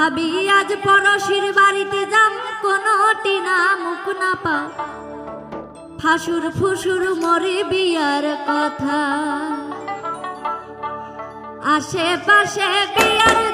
ভাবি, আজ পরশির বাড়িতে যাম, কোনটি না মুখ না পাও ফাঁসুর ফুসুর মরে বিয়ার কথা। আশেপাশে বিয়ার